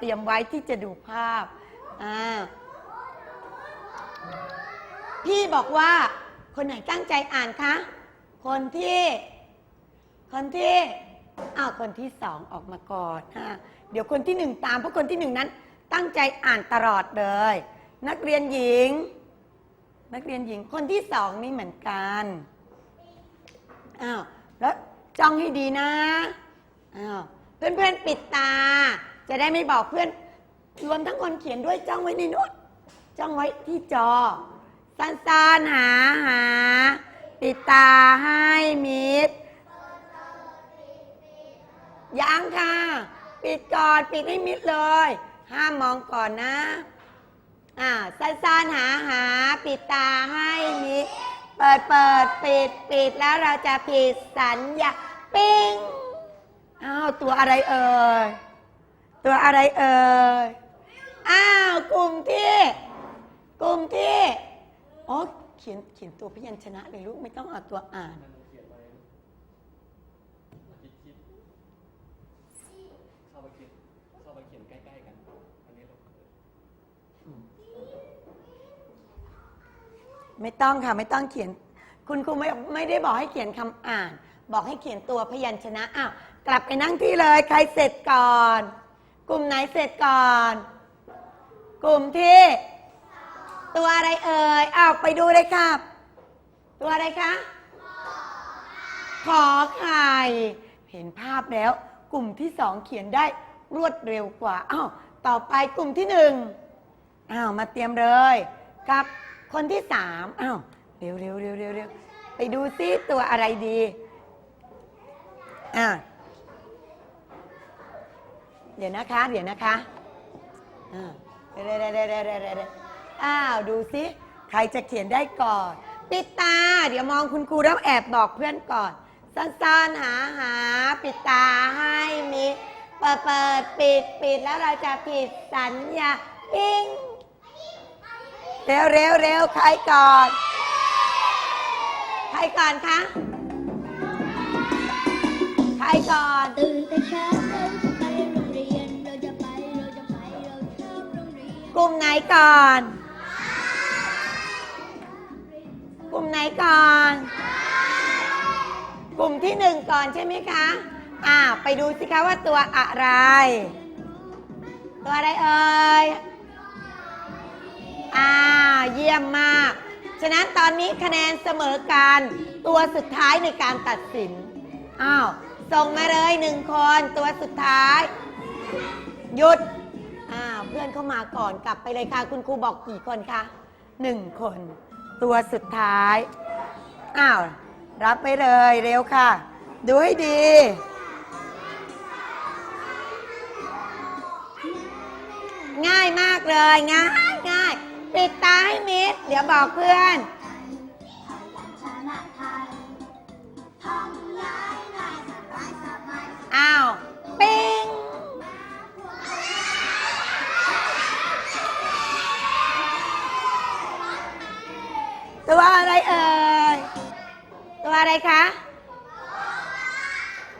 เตรียมไว้ที่จะดูภาพอ่าพี่บอกว่าคนไหนตั้งใจอ่านคะ คนที่ คนที่อ้าวคนที่สองออกมาก่อนอะเดี๋ยวคนที่หนึ่งตามเพราะคนที่หนึ่งนั้น ตั้งใจอ่านตลอดเลย นักเรียนหญิง นักเรียนหญิงคนที่สองนี่เหมือนกันอ้าวแล้วจ้องให้ดีนะอ้าวเพื่อนๆปิดตา จะได้ไม่บอกเพื่อน รวมทั้งคนเขียนด้วยจ้องไว้ในโน้ตจ้องไว้ที่จอ สั้นๆหาหา ปิดตาให้มิดยังค่ะ ปิดก่อนปิดให้มิดเลย ห้ามมองก่อนนะอ่าสั้นๆหาหา ปิดตาให้มิดเปิดเปิดปิดปิดแล้วเราจะผิดสัญญา ปิ้งอ้าวตัวอะไรเอ่ย ตัวอะไรเอ่ย อ้าว กลุ่มที่ กลุ่มที่ อ๋อ เขียนเขียนตัวพยัญชนะเลยลูก ไม่ต้องเอาตัวอ่าน เข้าไปเขียนเข้าไปเขียนใกล้ๆกัน อันนี้เราไม่ต้องค่ะ ไม่ต้องเขียน คุณครูไม่ไม่ได้บอกให้เขียนคำอ่าน บอกให้เขียนตัวพยัญชนะ อ้าว กลับไปนั่งที่เลย ใครเสร็จก่อน กลุ่มไหนเสร็จก่อน กลุ่มที่ ตัวอะไรเอ่ยอ้าวไปดูเลยครับ ตัวอะไรคะ ขอไข่ เห็นภาพแล้ว กลุ่มที่สองเขียนได้รวดเร็วกว่าอ้าวต่อไปกลุ่มที่หนึ่งอ้าวมาเตรียมเลย กับคนที่สามอ้าวเร็วเร็วเร็วเร็วเร็วไปดูซิตัวอะไรดีอ่า เดี๋ยวนะคะ เดี๋ยวนะคะอ่าเร็วเร็เร็เร็เร็เร็เร็อ้าวดูสิใครจะเขียนได้ก่อนปิดตา เดี๋ยวมองคุณครูแล้วแอบบอกเพื่อนก่อน สั้นๆหาหาปิดตาให้มิเปิดเปิดปิดปิดแล้วเราจะผิดสัญญาปิ้งเร็วเร็วเร็วใครก่อน ใครก่อนคะ ใครก่อนตื่นแต่เช้า ลุ่มไหนก่อน กลุ่มไหนก่อน กลุ่มที่หนึ่งก่อนใช่ไหมคะ อ่า ไปดูสิคะว่าตัวอะไร ตัวอะไรเอ่ย อ่า เยี่ยมมาก ฉะนั้นตอนนี้คะแนนเสมอกัน ตัวสุดท้ายในการตัดสิน อ้าว ส่งมาเลยหนึ่งคน ตัวสุดท้าย หยุด อ้าวเพื่อนเข้ามาก่อนกลับไปเลยค่ะ คุณครูบอกกี่คนคะหนึ่งคน ตัวสุดท้าย อ้าว รับไปเลยเร็วค่ะ ดูให้ดี ง่ายมากเลยง่ายง่ายปิดตาให้มิด เดี๋ยวบอกเพื่อนอ้าว ปิ้ง ตัวอะไร เอ่ย ตัวอะไรคะ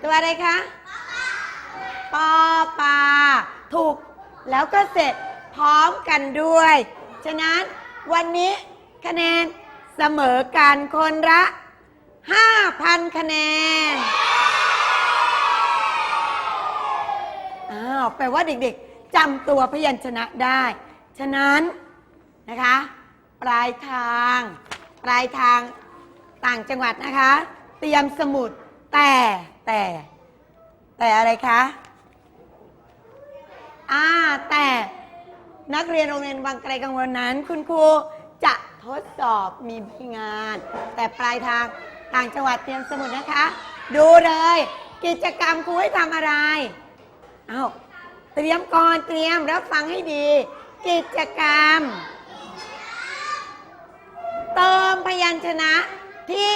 ตัวอะไรคะปอปลาถูก แล้วก็เสร็จพร้อมกันด้วย ฉะนั้นวันนี้คะแนนเสมอกันคนละ 5,000 คะแนน อ้าว แปลว่าเด็กๆจำตัวพยัญชนะได้ ฉะนั้นนะคะ ปลายทาง ปลายทางต่างจังหวัดนะคะ เตรียมสมุดแต่แต่ แต่อะไรคะอ่าแต่นักเรียนโรงเรียนวังไกลกังวลนั้น คุณครูจะทดสอบมีใบงาน แต่ปลายทางต่างจังหวัดเตรียมสมุดนะคะ ดูเลย กิจกรรมครูให้ทำอะไรเอาเตรียมก่อนเตรียมแล้วฟังให้ดี กิจกรรม เติมพยัญชนะที่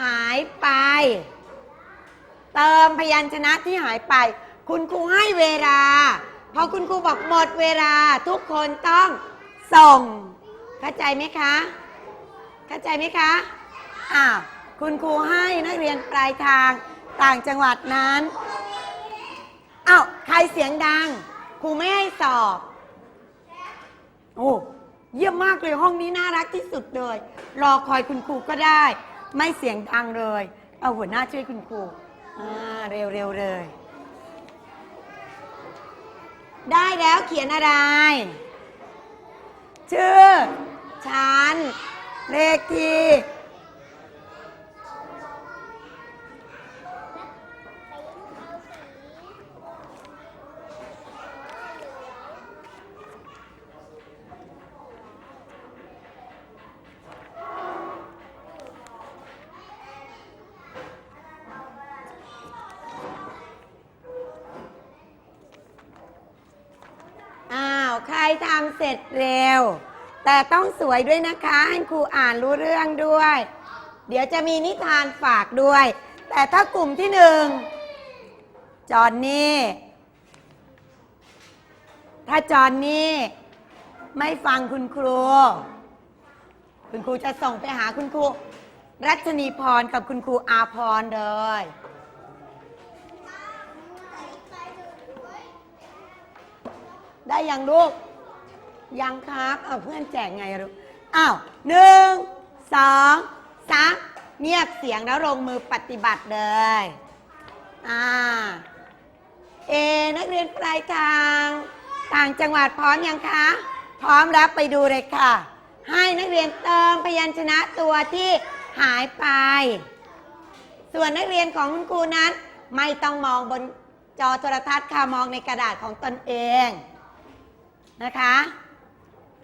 หายไป เติมพยัญชนะที่หายไป คุณครูให้เวลาพอคุณครูบอกหมดเวลาทุกคนต้องส่ง เข้าใจไหมคะ เข้าใจไหมคะอ้าวคุณครูให้นักเรียนปลายทางต่างจังหวัดนั้นอ้าวใครเสียงดัง ครูไม่ให้สอบ โอ้ เยี่ยมมากเลยห้องนี้น่ารักที่สุดเลย รอคอยคุณครูก็ได้ ไม่เสียงดังเลย เอาหัวหน้าช่วยคุณครูอ่าเร็วๆเลย ได้แล้วเขียนอะไร ชื่อชั้นเลขที่ อ้าว ใคร ทำเสร็จเร็ว แต่ต้องสวยด้วยนะคะให้ครูอ่านรู้เรื่องด้วย เดี๋ยวจะมีนิทานฝากด้วย แต่ถ้ากลุ่มที่หนึ่งจอนนี่ถ้าจอนนี่ไม่ฟังคุณครู คุณครูจะส่งไปหาคุณครู รัชนีพรกับคุณครูอาพรเลยได้ยังลูก ยังครับเอาเพื่อนแจกไงลูกอ้าวหนึ่งสองสามเงียบเสียงแล้วลงมือปฏิบัติเลยอ่าเอ นักเรียนปลายทาง ต่างจังหวัดพร้อมยังคะ พร้อมแล้วไปดูเลยค่ะ ให้นักเรียนเติมพยัญชนะตัวที่หายไป ส่วนนักเรียนของคุณครูนั้น ไม่ต้องมองบนจอโทรทัศน์ค่ะมองในกระดาษของตนเองนะคะ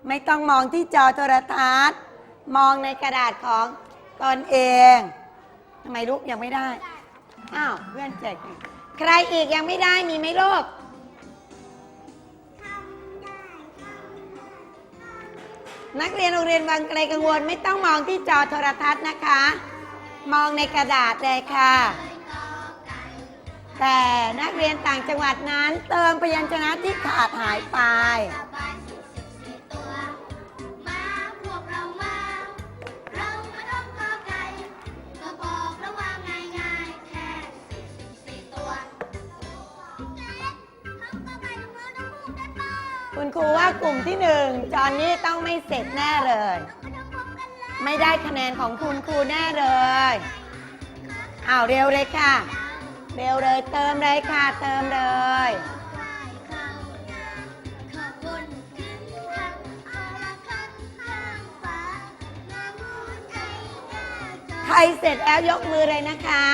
ไม่ต้องมองที่จอโทรทัศน์ มองในกระดาษของตนเองทำไมลูกยังไม่ได้ อ้าวเพื่อนแจกอีกใครอีกยังไม่ได้มีไหมลูกนักเรียนโรงเรียนบางไกลกังวล ไม่ต้องมองที่จอโทรทัศน์นะคะ มองในกระดาษเลยค่ะ แต่นักเรียนต่างจังหวัดนั้นเติมพยัญชนะที่ขาดหายไป ลุ่มที่หนึ่งจอนนี่ต้องไม่เสร็จแน่เลย ไม่ได้คะแนนของคุณครูแน่เลยเอาเร็วเลยค่ะ เร็วเลยเติมเลยค่ะ เติมเลยใครเสร็จแล้วยกมือเลยนะคะ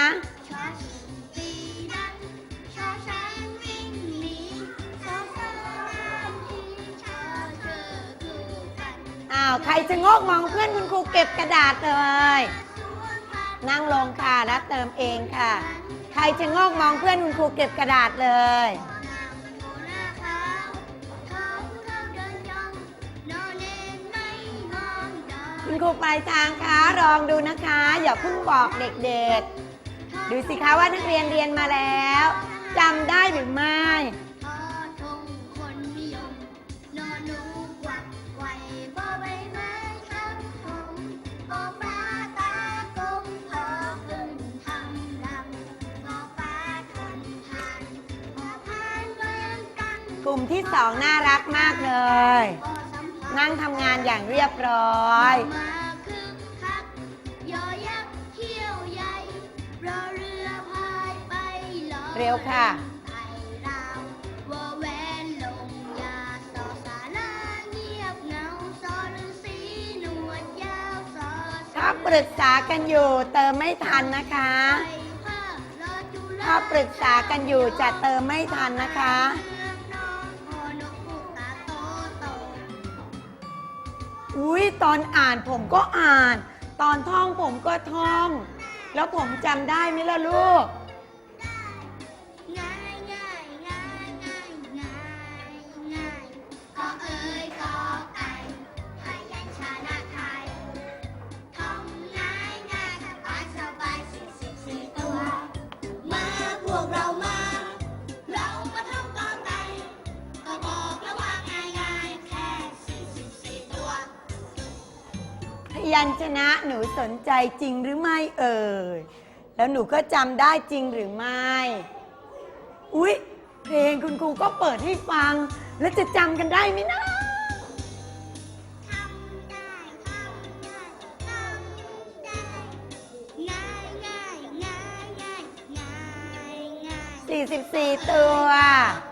าวใครจะงกมองเพื่อนคุณครูเก็บกระดาษเลย นั่งลงค่ะแล้วเติมเองค่ะ ใครจะงกมองเพื่อนคุณครูเก็บกระดาษเลยคุณครูปลายทางคะลองดูนะคะ อย่าเพิ่งบอกเด็กๆ ดูสิคะว่านักเรียนเรียนมาแล้วจำได้หรือไม่ ลุ่มที่สองน่ารักมากเลยบอสัมพันธ์นั่งทำงานอย่างเรียบร้อยมาคึกคักยอยักษ์เขี้ยวใหญ่รอเรือพายไปลอยเร็วค่ะไต่ราววอแหวนลงยาต่อสาราเงียบเหงาซอฤาษีหนวดยาวซอสถ้าปรึกษากันอยู่เติมไม่ทันนะคะไปผ้ารอจุฬาถ้าปรึกษากันอยู่จะเติมไม่ทันนะคะ อุ้ยตอนอ่านผมก็อ่าน ตอนท่องผมก็ท่อง แล้วผมจำได้ไหมล่ะลูก ยัญชนะหนูสนใจจริงหรือไม่เอ่ย แล้วหนูก็จำได้จริงหรือไม่ อุ๊ย เพลงคุณครูก็เปิดให้ฟัง แล้วจะจำกันได้ไหมนะทำไ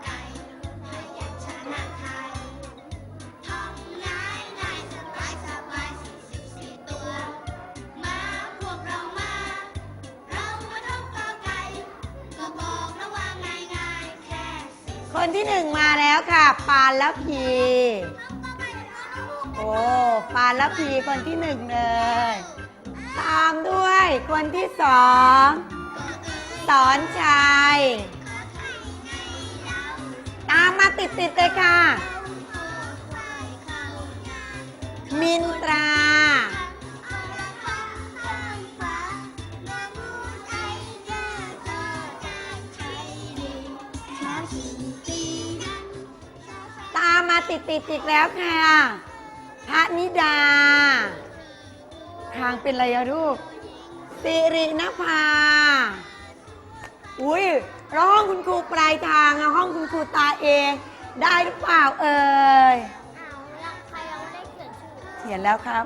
แล้วค่ะ ปานละพี โอ้ ปานละพีคนที่หนึ่งเลย ตามด้วยคนที่สองสอนชัย ตามมาติดติดๆเลยค่ะ มินตราามมาติดติดแล้วค่ะ พระนิดา ทางเป็นไรอะลูกสิรินภา อุ้ยแล้วห้องคุณครูปลายทางอะห้องคุณครูตาเองได้หรือเปล่าเอ่ยเขียนแล้วครับ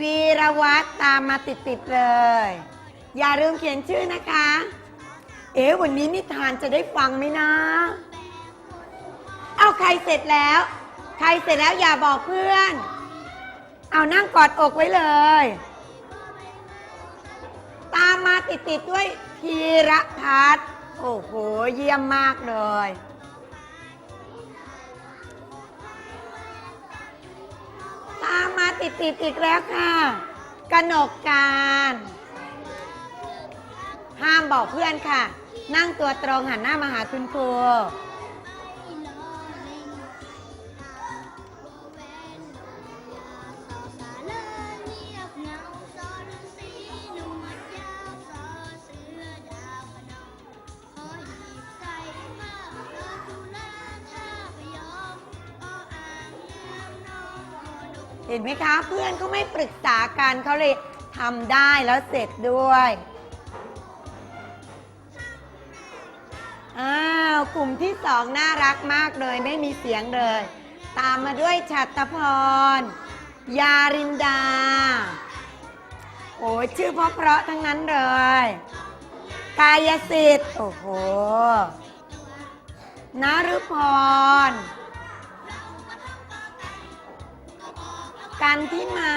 วีรวัตรตามมาติดติดๆเลย อย่าลืมเขียนชื่อนะคะ เอ๊ะวันนี้นิทานจะได้ฟังไหมนะ เอาใครเสร็จแล้ว ใครเสร็จแล้วอย่าบอกเพื่อน เอานั่งกอดอกไว้เลย ตามมาติดติดด้วยพีระพัฒน์โอ้โห เยี่ยมมากเลย ตามมาติดติดอีกแล้วค่ะกนกการ ห้ามบอกเพื่อนค่ะ นั่งตัวตรงหันหน้ามาหาคุณครู ไหมคะ เพื่อนเขาไม่ปรึกษากันเขาเลยทำได้แล้วเสร็จด้วย อ้าว กลุ่มที่สองน่ารักมากเลยไม่มีเสียงเลย ตามมาด้วยชัตพร ยารินดา โอ้ยชื่อเพราะๆทั้งนั้นเลย กายสิทธิ์ โอ้โหนรุพร กันที่มา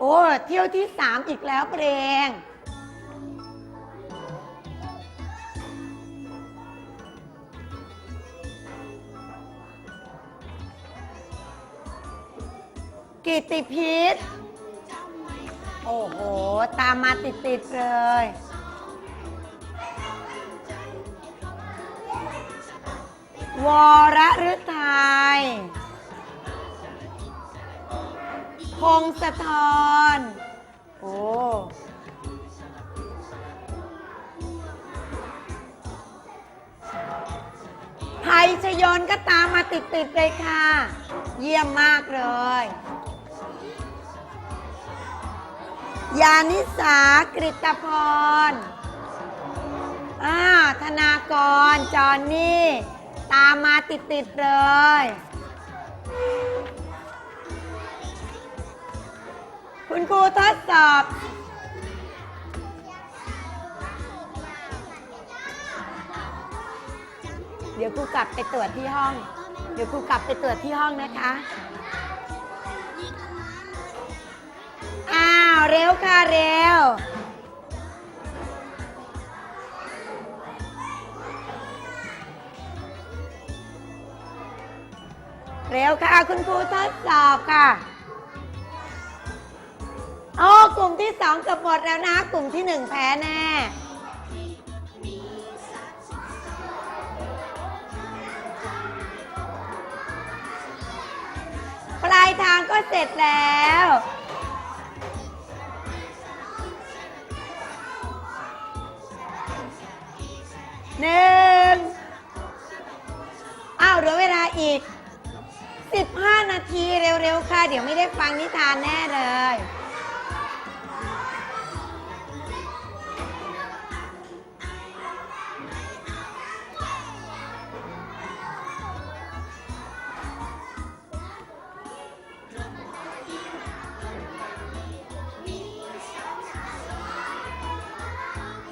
โอ้เที่ยวที่สามอีกแล้วเพลงกิติพิษ โอ้โห ตามมาติด ๆ เลย วรฤทัยพงศธรโอ้ไทยชยนก็ตามมาติด ๆ เลยค่ะ เยี่ยมมากเลย ยานิสากริตพร อ่า ธนากร จอนนี่ ตามมาติด ๆ เลย คุณครูทดสอบ เดี๋ยวครูกลับไปตรวจที่ห้อง เดี๋ยวครูกลับไปตรวจที่ห้องนะคะ อ้าว เร็วค่ะ เร็ว เร็วค่ะ คุณครูทดสอบค่ะโอ้กลุ่มที่สองเกือบหมดแล้วนะ กลุ่มที่หนึ่งแพ้แน่ ปลายทางก็เสร็จแล้ว เร็วๆค่ะ เดี๋ยวไม่ได้ฟังนิทานแน่เลย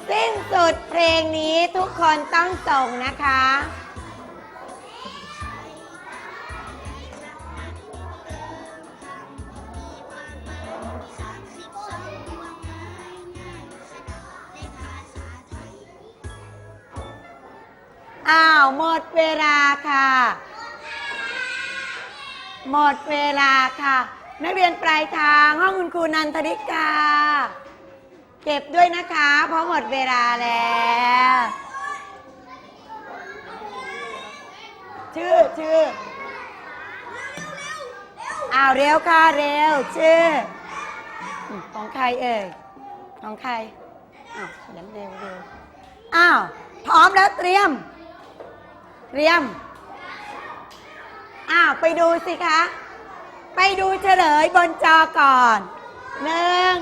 สิ้นสุดเพลงนี้ทุกคนต้องส่งนะคะ อ้าวหมดเวลาค่ะ หมดเวลาค่ะ นักเรียนปลายทางห้องคุณครูนันทริกา เก็บด้วยนะคะ เพราะหมดเวลาแล้วชื่อชื่ออ้าวเร็วค่ะเร็วชื่อของใครเอ่ยของใครอ้าวเร็วเร็วอ้าวพร้อมแล้วเตรียม เรียม อ้าวไปดูสิคะ ไปดูเฉลยบนจอก่อนหนึ่ง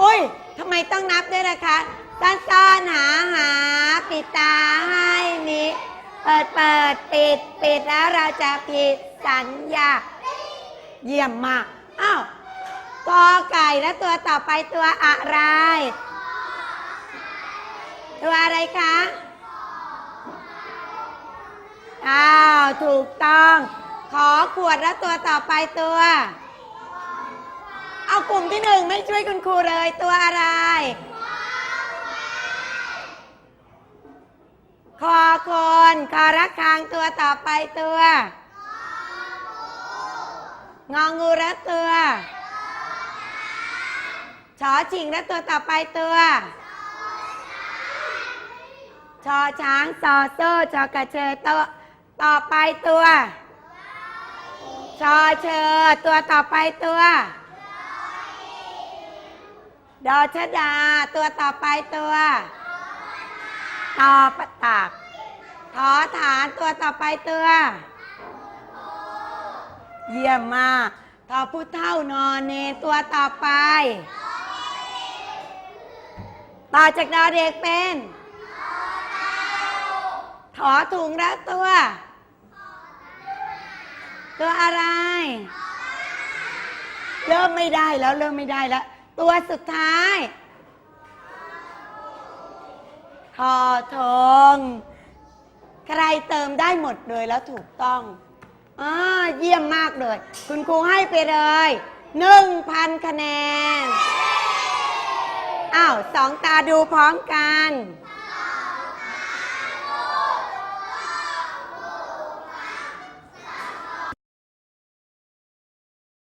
อุ้ยทำไมต้องนับด้วยนะคะซ่อนๆหาหา ปิดตาให้มิเปิดเปิดปิดปิดแล้วเราจะผิดสัญญา เยี่ยมมากอ้าวกอไก่แล้วตัวต่อไปตัวอะไร ตัวอะไรคะ อ้าว ถูกต้อง ขอขวดแล้วตัวต่อไปตัว เอากลุ่มที่หนึ่งไม่ช่วยคุณครูเลยตัวอะไร คอคนคอระคางตัวต่อไปตัว งองูแล้วตัวชอชิงแล้วตัวต่อไปตัวชอช้างซอโซ่ชอกระเชอตัว ต่อไปตัวชอเชอตัวต่อไปตัวดอชดา ตัวต่อไปตัวตอปตักทอฐานตัวต่อไปตัวเยี่ยมมากทอผู้เท่านอนเนตัวต่อไป ต่อจากดอเด็กเป็น ถอถุงแล้วตัว ตัวอะไร เริ่มไม่ได้แล้วเริ่มไม่ได้แล้ว ตัวสุดท้ายทอทงใครเติมได้หมดเลยแล้วถูกต้องอ่าเยี่ยมมากเลย คุณครูให้ไปเลยหนึ่งพันคะแนน อ้าวสองตาดูพร้อมกัน